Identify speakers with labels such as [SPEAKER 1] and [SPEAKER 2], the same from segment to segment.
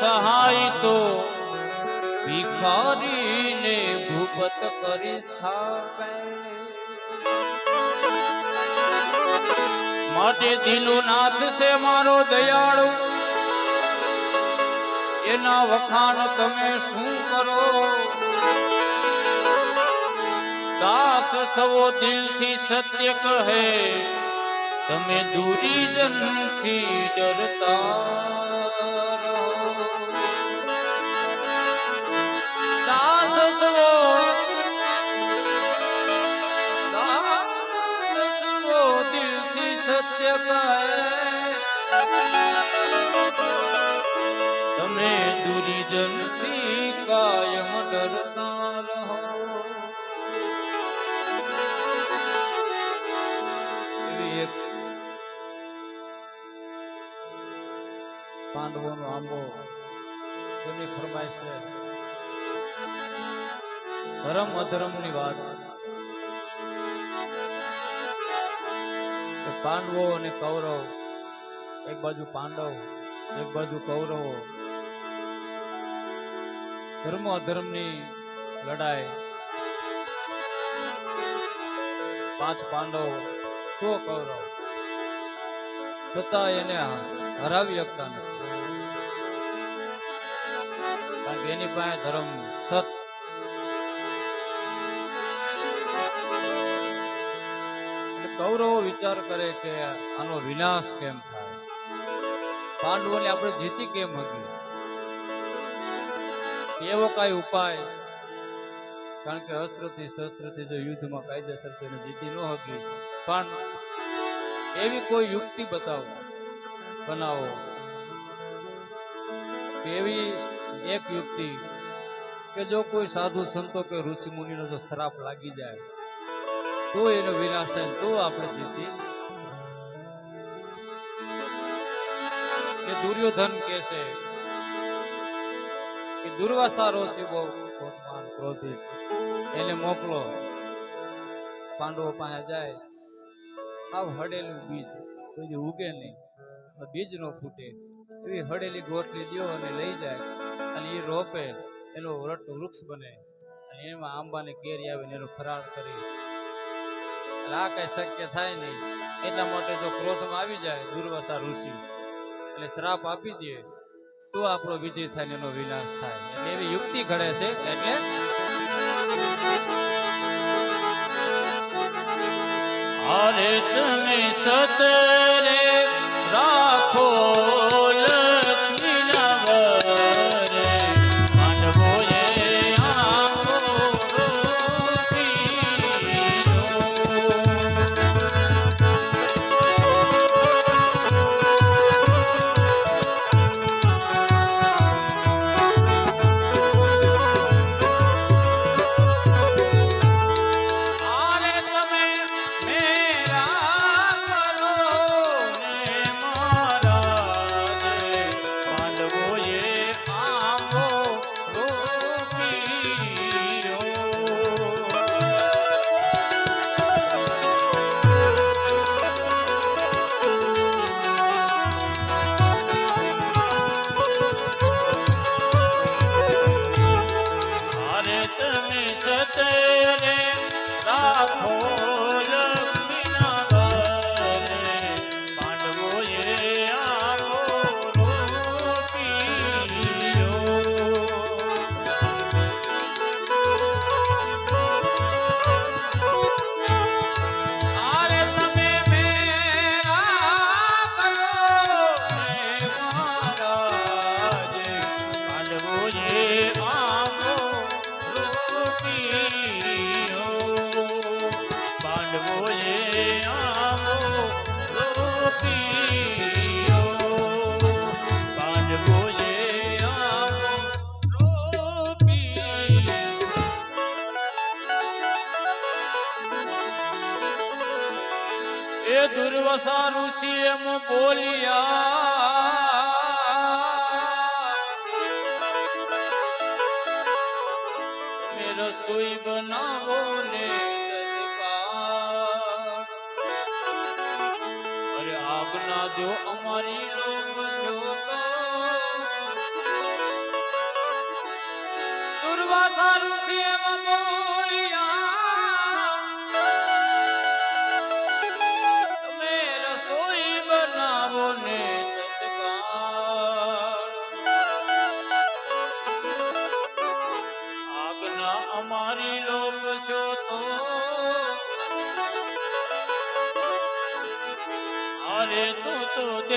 [SPEAKER 1] સહાય તો ભિખારીને ભૂપત કરી સ્થાપે. માટે દિલુનાથ છે મારો દયાળુ. એના વખાણ તમે શું કરો? દાસ સવો દિલથી સત્ય કહે. તમે દૂરી જનથી ડરતા દાસ સવો દાસ તમે દૂરી જનથી કાયમ ડરતા રહો. એક પાંડવોનો આંબો તેની ફરમાય છે? ધર્મ અધર્મની વાત. પાંડવો અને કૌરવ, એક બાજુ પાંડવ, એક બાજુ કૌરવો. ધર્મ અધર્મની લડાઈ. પાંચ પાંડવ, સો કૌરવ. છતાં એને હરાવી શકતા નથી. કારણ કે એની પાસે ધર્મ સત. કૌરવો વિચાર કરે કે આનો વિનાશ કેમ થાય? પાંડવોને આપણે જીતી કેમ હકી એવો કાંઈ ઉપાય? કારણ કે અસ્ત્રથી શસ્ત્રથી જો યુદ્ધમાં કાયદેસર તેને જીતી ન હકી પણ એવી કોઈ યુક્તિ બતાવો. બનાવો. એવી એક યુક્તિ કે જો કોઈ સાધુ સંતો કે ઋષિ મુનિનો જો શ્રાપ લાગી જાય, તો એનો વિનાશ થાય તો આપણે જીતી દુર્યોધન કે છે કે દુર્વાસા ઋષિ બહુ ક્રોધિત. એને મોકલો. પાંડવો પાસે જાય. આવ હડેલું બીજ કોઈ ઉગે નહીં. બીજ નો ફૂટે એવી હડેલી ગોઠલી દ્યો અને લઈ જાય. અને એ રોપે, એનો વરટ વૃક્ષ બને. અને એમાં આંબાને કેરી આવીને એનો ફરાર કરી. આ કઈ શક્ય થાય નહીં. એટલા માટે જો ક્રોધમાં આવી જાય, દુર્વસા ઋષિ એટલે શ્રાપ આપી દે, તો આપણો વિજય થાય એનો વિનાશ થાય. એટલે એવી યુક્તિ ઘડે છે, એટલે અરે તમે સતરે રાખો વ્યાસા ઋષિ એમ બોલ્યા. મે રસોઈ બનાવો ને અરે આજ્ઞા દો અમારી દુર્વાસા ઋષિ એમ બોલ્યા. તું તો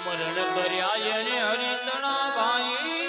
[SPEAKER 1] સમરણ કર્યા એને હરિતણા ભાઈ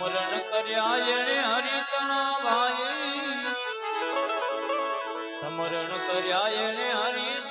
[SPEAKER 1] સ્મરણ કર્યા એને હરિતના ભાઈ. સ્મરણ કર્યા એને હરિત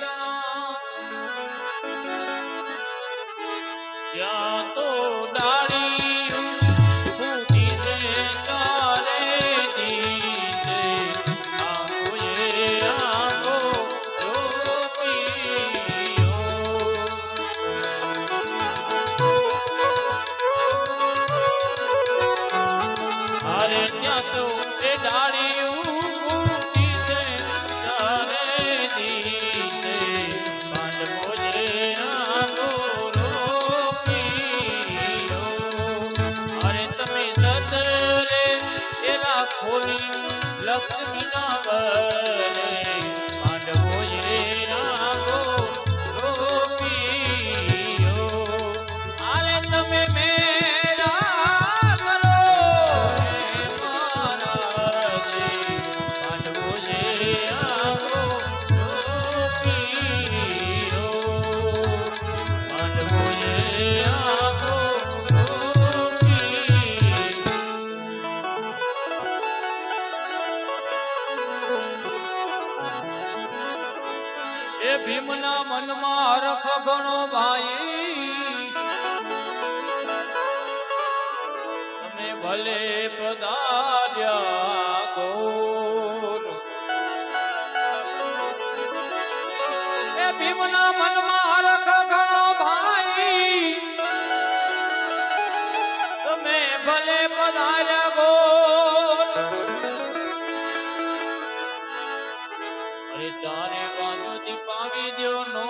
[SPEAKER 1] ચારે બાજુ દીપાવી દો નો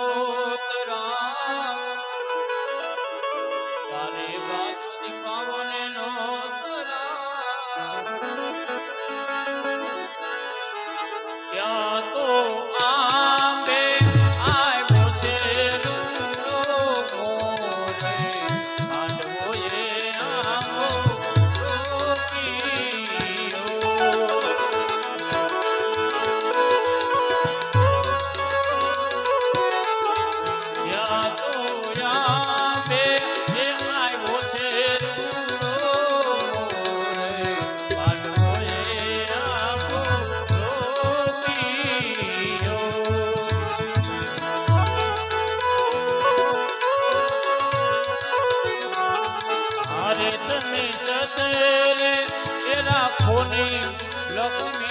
[SPEAKER 1] રામ ચારે બાજુ દીપાવો નો ક્યાં તો લક્ષ્મી સદેરે એના ખોની લક્ષ્મી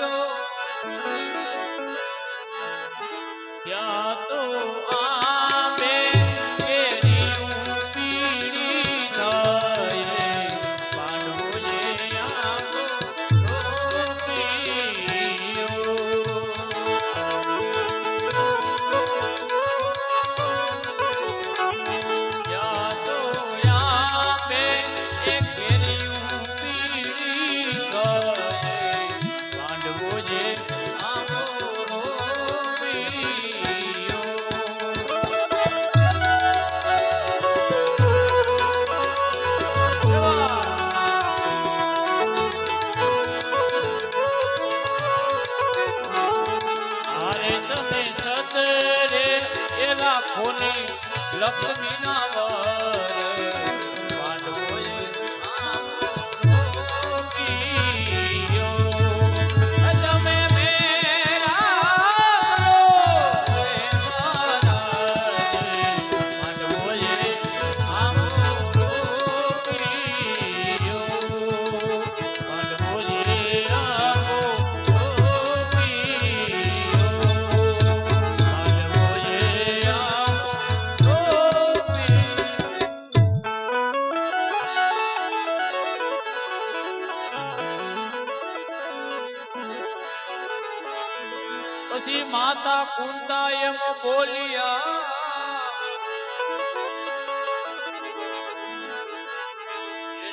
[SPEAKER 1] Senhor. ભોલી લક્ષ્મી ના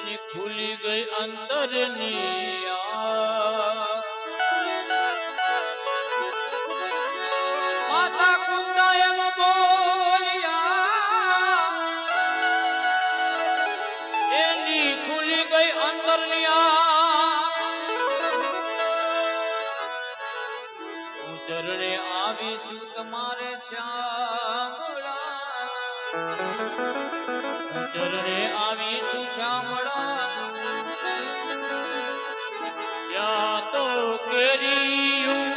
[SPEAKER 1] ની ખુલી ગઈ અંતરની માતા કુંડા એમ બોલ્યા, એની ખુલી ગઈ અંતરની ચરણે આવી શું મારે શ્યા ચરણે આવી સુછામણા ત્યાં તો કેરિયું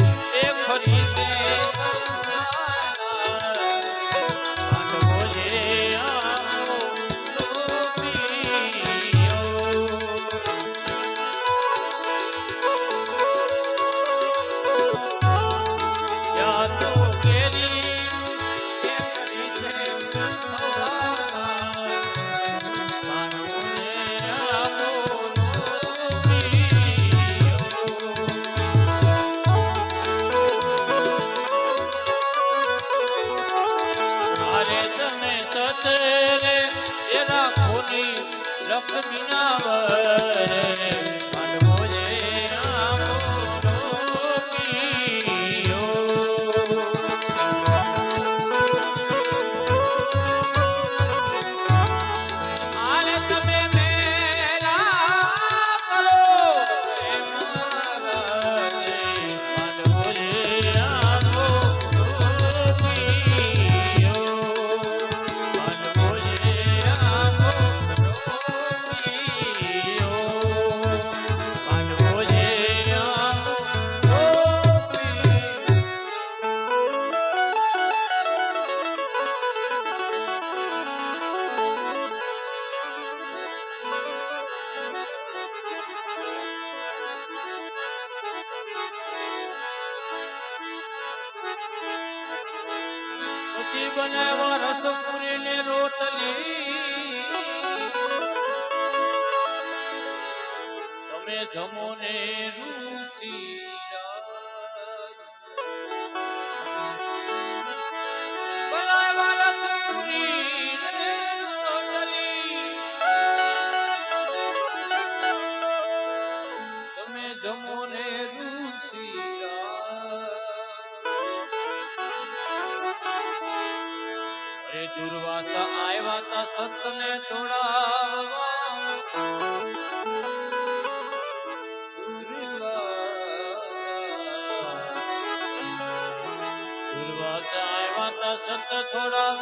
[SPEAKER 1] સંત છોડા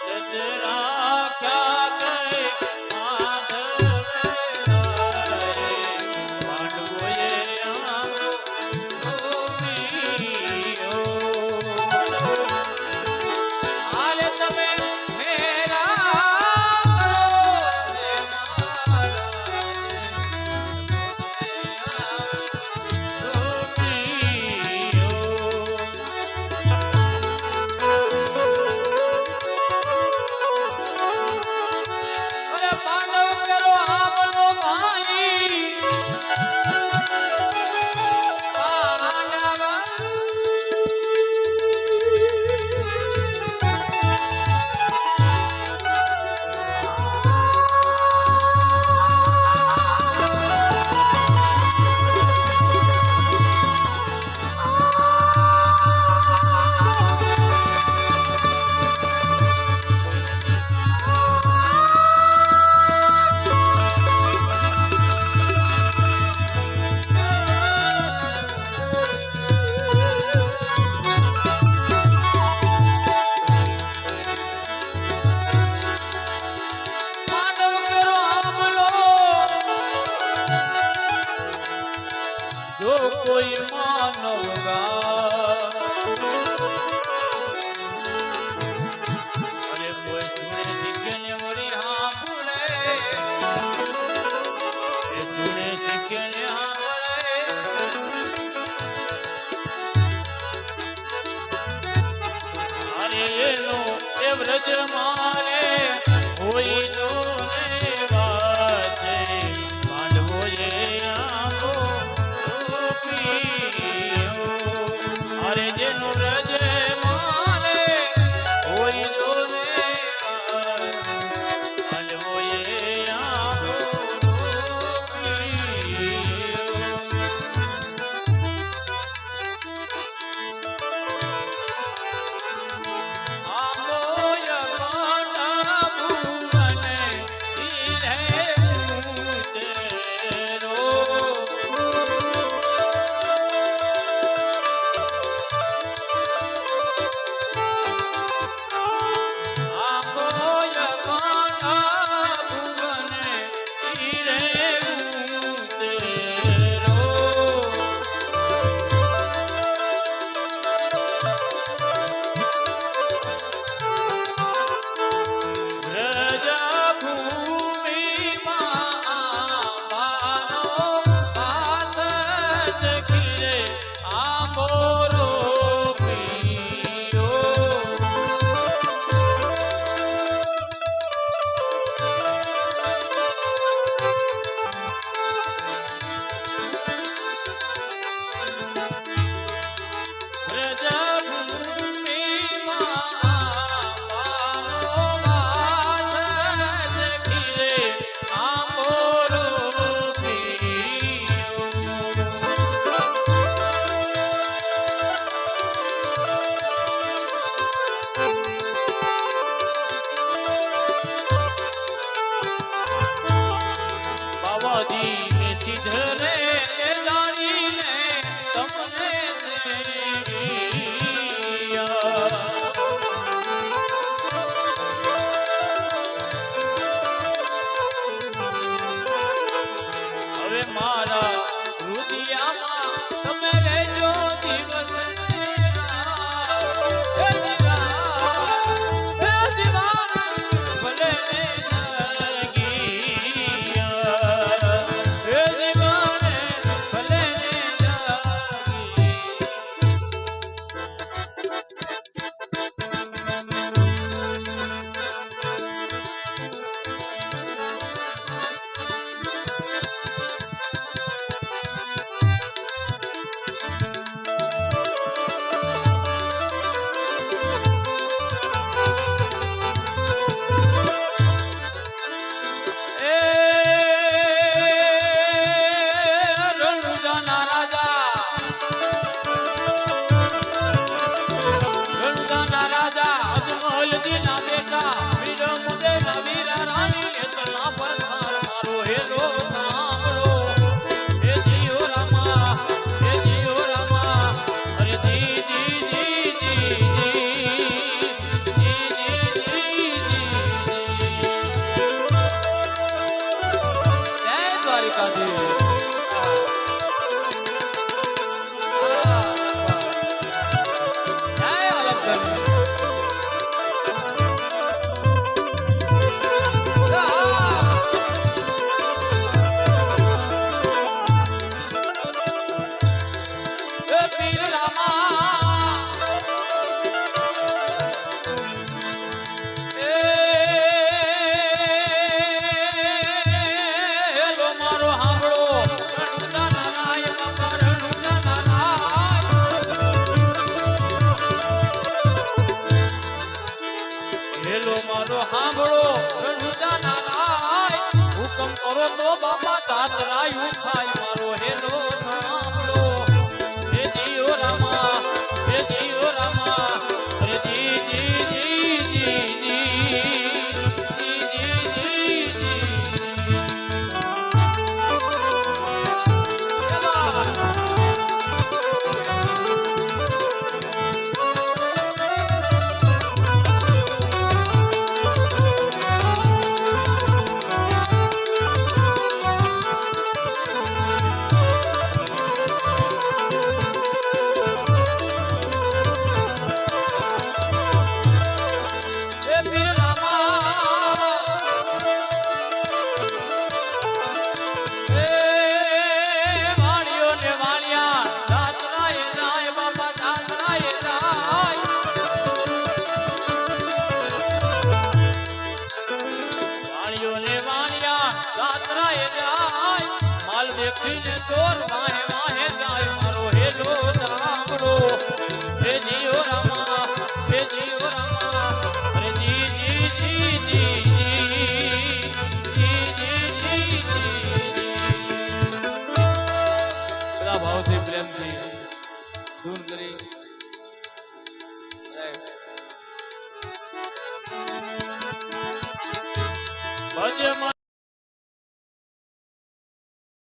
[SPEAKER 1] સંત રાખ્યા કે એનો એ વ્રજ મારે હોય